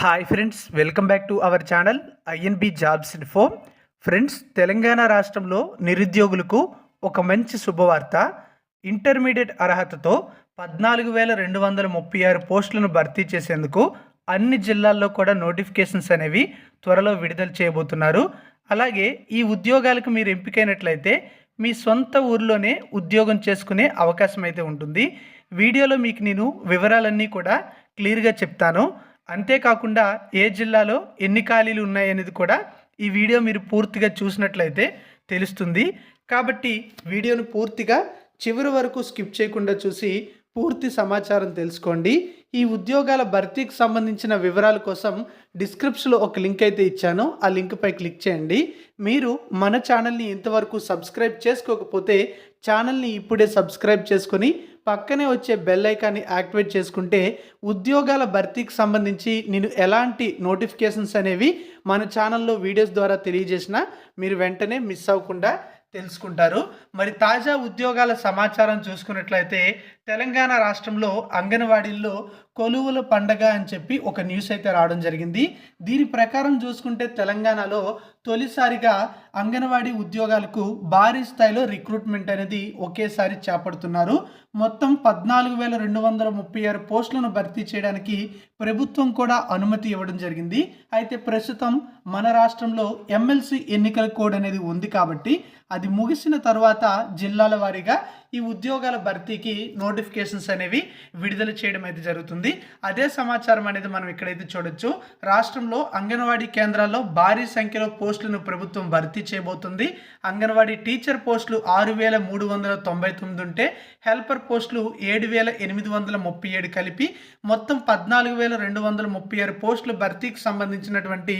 Hi friends welcome back to our channel INB jobs info friends Telangana రాష్ట్రంలో నిరుద్యోగులకు ఒక మంచి శుభవార్త. ఇంటర్మీడియట్ అర్హతతో పద్నాలుగు వేల రెండు వందల ముప్పై ఆరు పోస్టులను భర్తీ చేసేందుకు అన్ని జిల్లాల్లో కూడా నోటిఫికేషన్స్ అనేవి త్వరలో విడుదల చేయబోతున్నారు. అలాగే ఈ ఉద్యోగాలకు మీరు ఎంపికైనట్లయితే మీ సొంత ఊర్లోనే ఉద్యోగం చేసుకునే అవకాశం అయితే ఉంటుంది. వీడియోలో మీకు నేను వివరాలన్నీ కూడా క్లియర్గా చెప్తాను. అంతేకాకుండా ఏ జిల్లాలో ఎన్ని ఖాళీలు ఉన్నాయనేది కూడా ఈ వీడియో మీరు పూర్తిగా చూసినట్లయితే తెలుస్తుంది. కాబట్టి వీడియోను పూర్తిగా చివరి వరకు స్కిప్ చేయకుండా చూసి పూర్తి సమాచారం తెలుసుకోండి. ఈ ఉద్యోగాల భర్తీకి సంబంధించిన వివరాల కోసం డిస్క్రిప్షన్లో ఒక లింక్ అయితే ఇచ్చాను. ఆ లింక్పై క్లిక్ చేయండి. మీరు మన ఛానల్ని ఇంతవరకు సబ్స్క్రైబ్ చేసుకోకపోతే ఛానల్ని ఇప్పుడే సబ్స్క్రైబ్ చేసుకొని పక్కనే వచ్చే బెల్ ఐకాన్ని యాక్టివేట్ చేసుకుంటే ఉద్యోగాల భర్తీకి సంబంధించి నేను ఎలాంటి నోటిఫికేషన్స్ అనేవి మన ఛానల్లో వీడియోస్ ద్వారా తెలియజేసినా మీరు వెంటనే మిస్ అవ్వకుండా తెలుసుకుంటారు. మరి తాజా ఉద్యోగాల సమాచారం చూసుకున్నట్లయితే తెలంగాణ రాష్ట్రంలో అంగన్వాడీల్లో కొలువుల పండగ అని చెప్పి ఒక న్యూస్ అయితే రావడం జరిగింది. దీని ప్రకారం చూసుకుంటే తెలంగాణలో తొలిసారిగా అంగన్వాడీ ఉద్యోగాలకు భారీ స్థాయిలో రిక్రూట్మెంట్ అనేది ఒకేసారి చేపడుతున్నారు. మొత్తం పద్నాలుగు వేల రెండు వందల ముప్పై ఆరు పోస్టులను భర్తీ చేయడానికి ప్రభుత్వం కూడా అనుమతి ఇవ్వడం జరిగింది. అయితే ప్రస్తుతం మన రాష్ట్రంలో ఎమ్మెల్సీ ఎన్నికల కోడ్ అనేది ఉంది కాబట్టి అది ముగిసిన తర్వాత జిల్లాల వారీగా ఈ ఉద్యోగాల భర్తీకి నోటిఫికేషన్స్ అనేవి విడుదల చేయడం అయితే జరుగుతుంది. అదే సమాచారం అనేది మనం ఇక్కడైతే చూడొచ్చు. రాష్ట్రంలో అంగన్వాడీ కేంద్రాల్లో భారీ సంఖ్యలో పోస్టులను ప్రభుత్వం భర్తీ చేయబోతుంది. అంగన్వాడీ టీచర్ పోస్టులు ఆరు వేల మూడు వందల తొంభై తొమ్మిది ఉంటే హెల్పర్ పోస్టులు ఏడు వేల ఎనిమిది వందల ముప్పై ఏడు కలిపి మొత్తం పద్నాలుగు వేల రెండు వందల ముప్పై ఆరు పోస్టుల భర్తీకి సంబంధించినటువంటి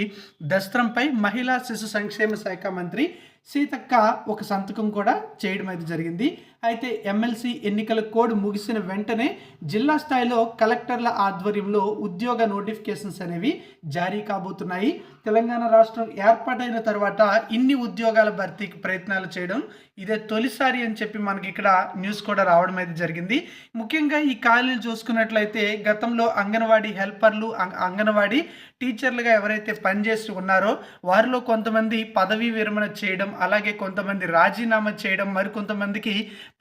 దస్త్రంపై మహిళా శిశు సంక్షేమ శాఖ మంత్రి సీతక్క ఒక సంతకం కూడా చేయడం అయితే జరిగింది. అయితే ఎమ్మెల్సీ ఎన్నికల కోడ్ ముగిసిన వెంటనే జిల్లా స్థాయిలో కలెక్టర్ల ఆధ్వర్యంలో ఉద్యోగ నోటిఫికేషన్స్ అనేవి జారీ కాబోతున్నాయి. తెలంగాణ రాష్ట్రం ఏర్పాటైన తర్వాత ఇన్ని ఉద్యోగాల భర్తీకి ప్రయత్నాలు చేయడం ఇదే తొలిసారి అని చెప్పి మనకి ఇక్కడ న్యూస్ కూడా రావడం అయితే జరిగింది. ముఖ్యంగా ఈ ఖాళీలు చూసుకున్నట్లయితే గతంలో అంగన్వాడీ హెల్పర్లు అంగన్వాడీ టీచర్లుగా ఎవరైతే పనిచేసి ఉన్నారో వారిలో కొంతమంది పదవీ విరమణ చేయడం అలాగే కొంతమంది రాజీనామా చేయడం మరి కొంతమందికి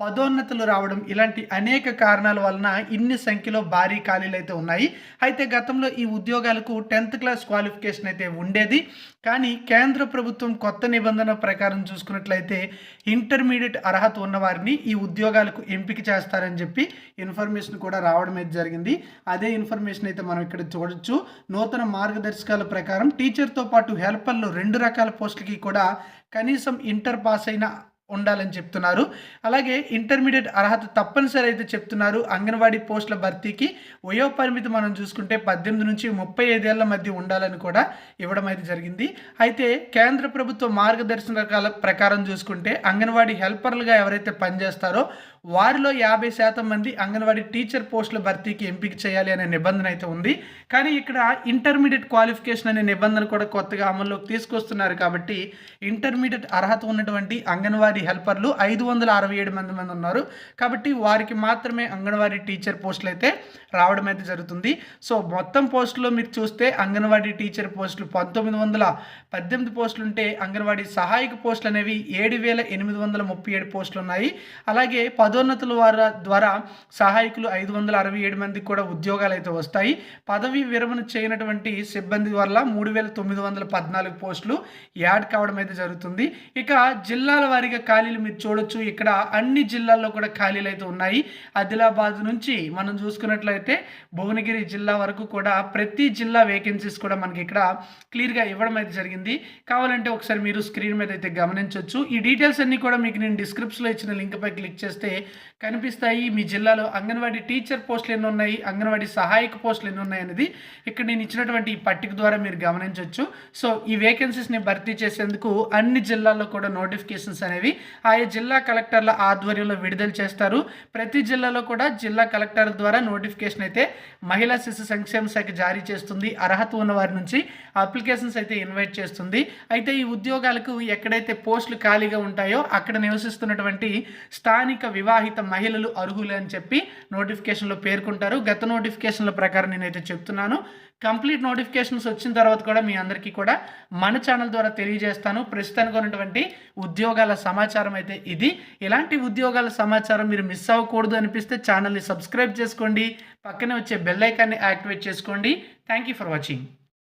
పదోన్నతులు రావడం ఇలాంటి అనేక కారణాల వలన ఇన్ని సంఖ్యలో భారీ ఖాళీలు అయితే ఉన్నాయి. అయితే గతంలో ఈ ఉద్యోగాలకు టెన్త్ క్లాస్ క్వాలిఫికేషన్ అయితే ఉండేది. కానీ కేంద్ర ప్రభుత్వం కొత్త నిబంధన ప్రకారం చూసుకున్నట్లయితే ఇంటర్మీడియట్ అర్హత ఉన్నవారిని ఈ ఉద్యోగాలకు ఎంపిక చేస్తారని చెప్పి ఇన్ఫర్మేషన్ కూడా రావడం అయితే జరిగింది. అదే ఇన్ఫర్మేషన్ అయితే మనం ఇక్కడ చూడొచ్చు. నూతన మార్గదర్శకాల ప్రకారం టీచర్తో పాటు హెల్పర్లు రెండు రకాల పోస్టులకి కూడా కనీసం ఇంటర్ పాస్ అయిన ఉండాలని చెప్తున్నారు. అలాగే ఇంటర్మీడియట్ అర్హత తప్పనిసరి అయితే చెప్తున్నారు. అంగన్వాడీ పోస్టుల భర్తీకి వయో పరిమితి మనం చూసుకుంటే పద్దెనిమిది నుంచి ముప్పై ఐదేళ్ళ మధ్య ఉండాలని కూడా ఇవ్వడం అయితే జరిగింది. అయితే కేంద్ర ప్రభుత్వ మార్గదర్శకాల ప్రకారం చూసుకుంటే అంగన్వాడీ హెల్పర్లుగా ఎవరైతే పనిచేస్తారో వారిలో యాభై శాతం మంది అంగన్వాడీ టీచర్ పోస్టుల భర్తీకి ఎంపిక చేయాలి అనే నిబంధన అయితే ఉంది. కానీ ఇక్కడ ఇంటర్మీడియట్ క్వాలిఫికేషన్ అనే నిబంధన కూడా కొత్తగా అమల్లోకి తీసుకొస్తున్నారు కాబట్టి ఇంటర్మీడియట్ అర్హత ఉన్నటువంటి అంగన్వాడీ హెల్పర్లు ఐదు వందల అరవై ఏడు మంది మంది ఉన్నారు. కాబట్టి వారికి మాత్రమే అంగన్వాడీ టీచర్ పోస్టులు అయితే రావడం అయితే జరుగుతుంది. సో మొత్తం పోస్టులో మీరు చూస్తే అంగన్వాడీ టీచర్ పోస్టులు పంతొమ్మిది వందల పద్దెనిమిది పోస్టులు ఉంటే అంగన్వాడీ సహాయక పోస్టులు అనేవి ఏడు వేల ఎనిమిది వందల ముప్పై ఏడు పోస్టులు ఉన్నాయి. అలాగే పదోన్నతుల వారి ద్వారా సహాయకులు ఐదు వందల అరవై ఏడు మందికి కూడా ఉద్యోగాలు అయితే వస్తాయి. పదవి విరమణ చేయనటువంటి సిబ్బంది వల్ల మూడు వేల తొమ్మిది వందల పద్నాలుగు పోస్టులు యాడ్ కావడం అయితే జరుగుతుంది. ఇక జిల్లాల వారీగా ఖాళీలు మీరు చూడొచ్చు. ఇక్కడ అన్ని జిల్లాల్లో కూడా ఖాళీలు అయితే ఉన్నాయి. ఆదిలాబాద్ నుంచి మనం చూసుకున్నట్లయితే భువనగిరి జిల్లా వరకు కూడా ప్రతి జిల్లా వేకెన్సీస్ కూడా మనకి ఇక్కడ క్లియర్గా ఇవ్వడం అయితే జరిగింది. కావాలంటే ఒకసారి మీరు స్క్రీన్ మీద అయితే గమనించవచ్చు ఈ డీటెయిల్స్ అన్నీ కూడా మీకు నేను డిస్క్రిప్షన్లో ఇచ్చిన లింక్పై క్లిక్ చేస్తే కనిపిస్తాయి. మీ జిల్లాలో అంగన్వాడీ టీచర్ పోస్టులు ఎన్ని ఉన్నాయి? అంగన్వాడీ సహాయక పోస్టులు ఎన్ని ఉన్నాయి అనేది ఇక్కడ నేను ఇచ్చినటువంటి ఈ పట్టిక ద్వారా మీరు గమనించవచ్చు సో ఈ వేకెన్సీస్ని భర్తీ చేసేందుకు అన్ని జిల్లాల్లో కూడా నోటిఫికేషన్స్ అనేవి ఆయా జిల్లా కలెక్టర్ల ఆధ్వర్యంలో విడుదల చేస్తారు. ప్రతి జిల్లాలో కూడా జిల్లా కలెక్టర్ ద్వారా నోటిఫికేషన్ అయితే మహిళా శిశు సంక్షేమ శాఖ జారీ చేస్తుంది. అర్హత ఉన్న వారి నుంచి అప్లికేషన్స్ అయితే ఇన్వైట్ చేస్తుంది. అయితే ఈ ఉద్యోగాలకు ఎక్కడైతే పోస్టులు ఖాళీగా ఉంటాయో అక్కడ నివసిస్తున్నటువంటి స్థానిక వివ వివాహిత మహిళలు అర్హులు అని చెప్పి నోటిఫికేషన్లో పేర్కొంటారు. గత నోటిఫికేషన్ల ప్రకారం నేనైతే చెప్తున్నాను. కంప్లీట్ నోటిఫికేషన్స్ వచ్చిన తర్వాత కూడా మీ అందరికీ కూడా మన ఛానల్ ద్వారా తెలియజేస్తాను. ప్రస్తుతానికి ఉన్నటువంటి ఉద్యోగాల సమాచారం అయితే ఇది. ఇలాంటి ఉద్యోగాల సమాచారం మీరు మిస్ అవ్వకూడదు అనిపిస్తే ఛానల్ని సబ్స్క్రైబ్ చేసుకోండి. పక్కనే వచ్చే బెల్ ఐకాన్ని యాక్టివేట్ చేసుకోండి. Thank you for watching